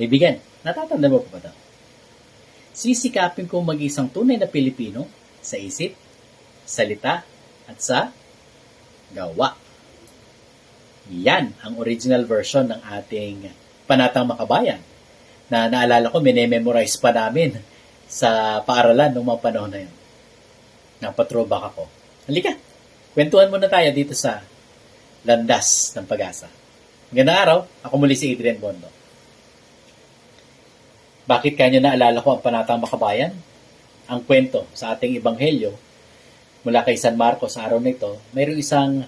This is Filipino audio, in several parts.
Kaibigan, natatanda mo pa ba ito? Sisikapin kong mag-isang tunay na Pilipino sa isip, salita, at sa gawa. Yan ang original version ng ating Panatang Makabayan na naalala ko, minememorize pa namin sa paaralan noong mga panahon na yun. Napatrobak ako. Halika, kwentuhan muna tayo dito sa Landas ng Pag-asa. Magandang araw, ako muli si Adrian Bondo. Bakit kanya naalala ko ang Panatang Makabayan? Ang kwento sa ating ebanghelyo mula kay San Marcos sa araw na ito, mayroong isang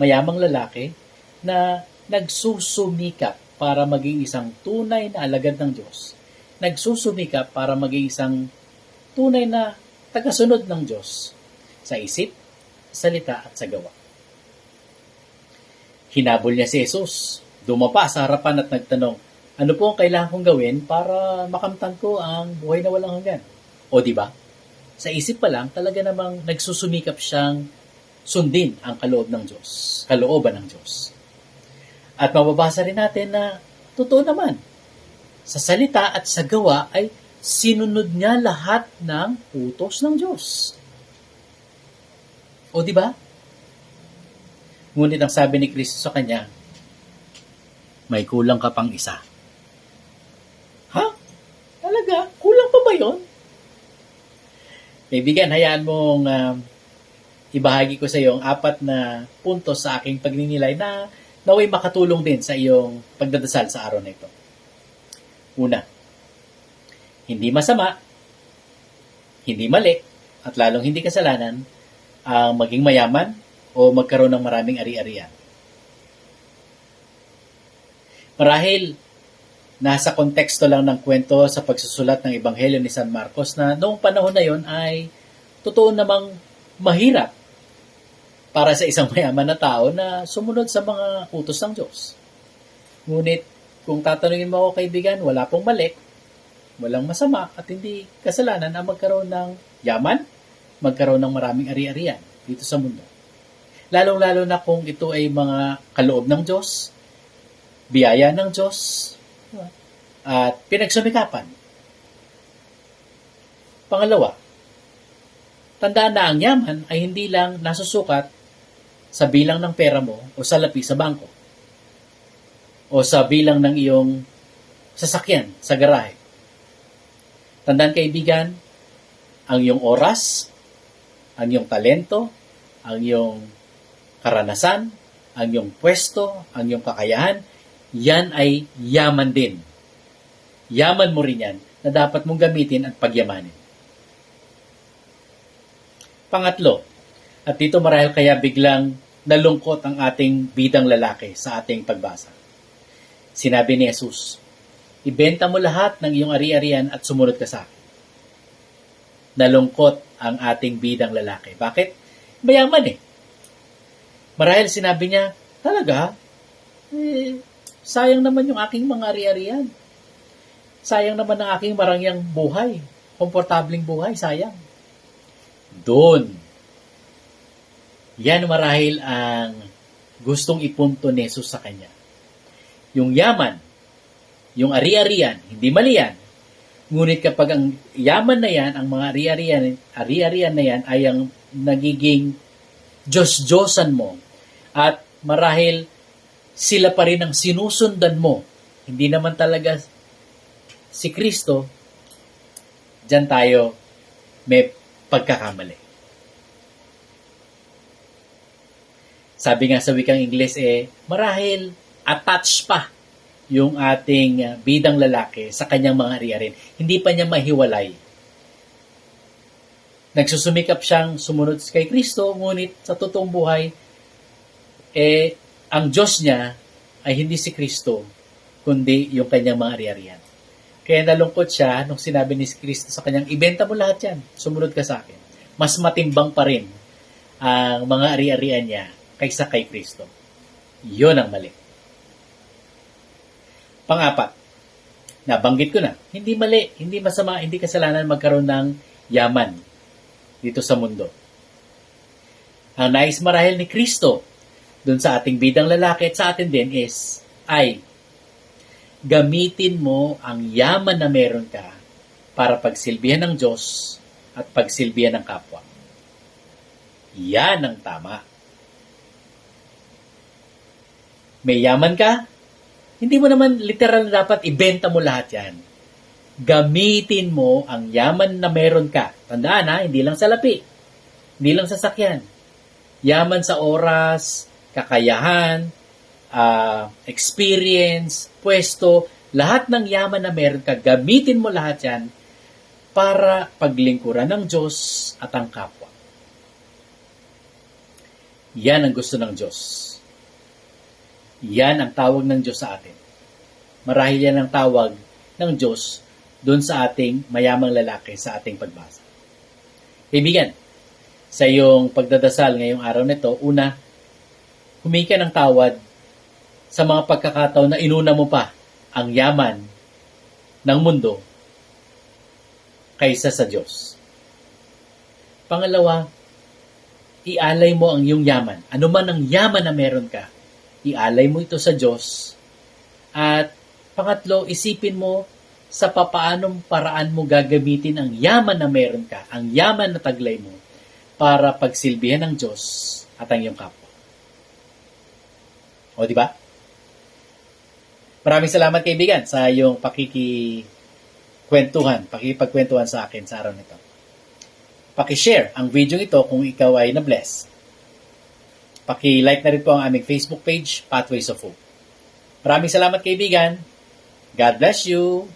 mayamang lalaki na nagsusumikap para maging isang tunay na alagad ng Diyos. Nagsusumikap para maging isang tunay na tagasunod ng Diyos sa isip, salita at sa gawa. Hinabol niya si Jesus. Dumapa sa harapan at nagtanong, ano po ang kailangan kong gawin para makamtan ko ang buhay na walang hanggan? O di ba? Sa isip pa lang, talaga namang nagsusumikap siyang sundin ang kaloob ng Diyos, kalooban ng Diyos. At mababasa rin natin na totoo naman, sa salita at sa gawa ay sinunod niya lahat ng utos ng Diyos. O di ba? Ngunit ang sabi ni Kristo sa kanya, may kulang ka pang isa. Ha? Talaga? Kulang pa ba yon? Kaibigan, hayaan mong um, ibahagi ko sa iyo ang apat na puntos sa aking pagninilay na naway makatulong din sa iyong pagdadasal sa araw na ito. Una, hindi masama, hindi mali, at lalong hindi kasalanan ang maging mayaman o magkaroon ng maraming ari-arian. Marahil, nasa konteksto lang ng kwento sa pagsusulat ng Ebanghelyo ni San Marcos na noong panahon na yon ay totoo namang mahirap para sa isang mayaman na tao na sumunod sa mga utos ng Diyos. Ngunit, kung tatanungin mo ako kaibigan, wala pong mali, walang masama at hindi kasalanan ang magkaroon ng yaman, magkaroon ng maraming ari-arian dito sa mundo. Lalong-lalo na kung ito ay mga kaloob ng Diyos, biyaya ng Diyos, at pinagsumikapan. Pangalawa, tandaan na ang yaman ay hindi lang nasusukat sa bilang ng pera mo o sa lapi sa bangko o sa bilang ng iyong sasakyan sa garahe. Tandaan kaibigan, ang iyong oras, ang iyong talento, ang iyong karanasan, ang iyong pwesto, ang iyong kakayahan, yan ay yaman din. Yaman mo rin yan na dapat mong gamitin at pagyamanin. Pangatlo, at dito marahil kaya biglang nalungkot ang ating bidang lalaki sa ating pagbasa. Sinabi ni Jesus, Ibenta mo lahat ng iyong ari-arian at sumunod ka sa akin. Nalungkot ang ating bidang lalaki. Bakit? Mayaman eh. Marahil sinabi niya, talaga, eh, sayang naman yung aking mga ari-arian. Sayang naman ang aking marangyang buhay. Komportabling buhay, sayang. Doon. Yan marahil ang gustong ipunto ni Jesus sa kanya. Yung yaman, yung ari-arian, hindi mali yan. Ngunit kapag ang yaman na yan, ang mga ari-arian, ari-arian na yan ay ang nagiging Diyos-Diyosan mo at marahil sila pa rin ang sinusundan mo. Hindi naman talaga si Kristo, dyan tayo may pagkakamali. Sabi nga sa wikang Ingles eh, marahil attached pa yung ating bidang lalaki sa kanyang mga ari-arin. Hindi pa niya mahiwalay. Nagsusumikap siyang sumunod kay Kristo, ngunit sa totoong buhay, eh, ang Diyos niya ay hindi si Kristo, kundi yung kanyang mga ari-arian. Kaya nalungkot siya nung sinabi ni Kristo sa kanyang, ibenta mo lahat yan, sumunod ka sa akin. Mas matimbang pa rin ang mga ari-arian niya kaysa kay Kristo. Yun ang mali. Pangapat, nabanggit ko na, hindi mali, hindi masama, hindi kasalanan magkaroon ng yaman dito sa mundo. Ang nais marahil ni Kristo dun sa ating bidang lalaki at sa atin din is, ay, gamitin mo ang yaman na meron ka para pagsilbihan ng Diyos at pagsilbihan ng kapwa. Yan ang tama. May yaman ka, hindi mo naman literal na dapat ibenta mo lahat yan. Gamitin mo ang yaman na meron ka. Tandaan ha, hindi lang sa lapi. Hindi lang sa sakyan. Yaman sa oras, kakayahan, ah, experience, pwesto, lahat ng yaman na meron ka, gamitin mo lahat yan para paglingkuran ng Diyos at ang kapwa. Yan ang gusto ng Diyos. Yan ang tawag ng Diyos sa atin. Marahil yan ang tawag ng Diyos doon sa ating mayamang lalaki sa ating pagbasa. Kaibigan, sa iyong pagdadasal ngayong araw nito, una, humingi ka ng tawad sa mga pagkakataon na inuna mo pa ang yaman ng mundo kaysa sa Diyos. Pangalawa, ialay mo ang iyong yaman. Ano man ang yaman na meron ka, ialay mo ito sa Diyos. At pangatlo, isipin mo sa papaanong paraan mo gagamitin ang yaman na meron ka, ang yaman na taglay mo, para pagsilbihan ng Diyos at ang iyong kapwa. O, di ba? Maraming salamat kaibigan sa iyong pakikikwentuhan, pakikipagkwentuhan sa akin sa araw nito. Pakishare ang video ito kung ikaw ay na-bless. Paki-like na rin po ang aming Facebook page, Pathways of Hope. Maraming salamat kaibigan. God bless you.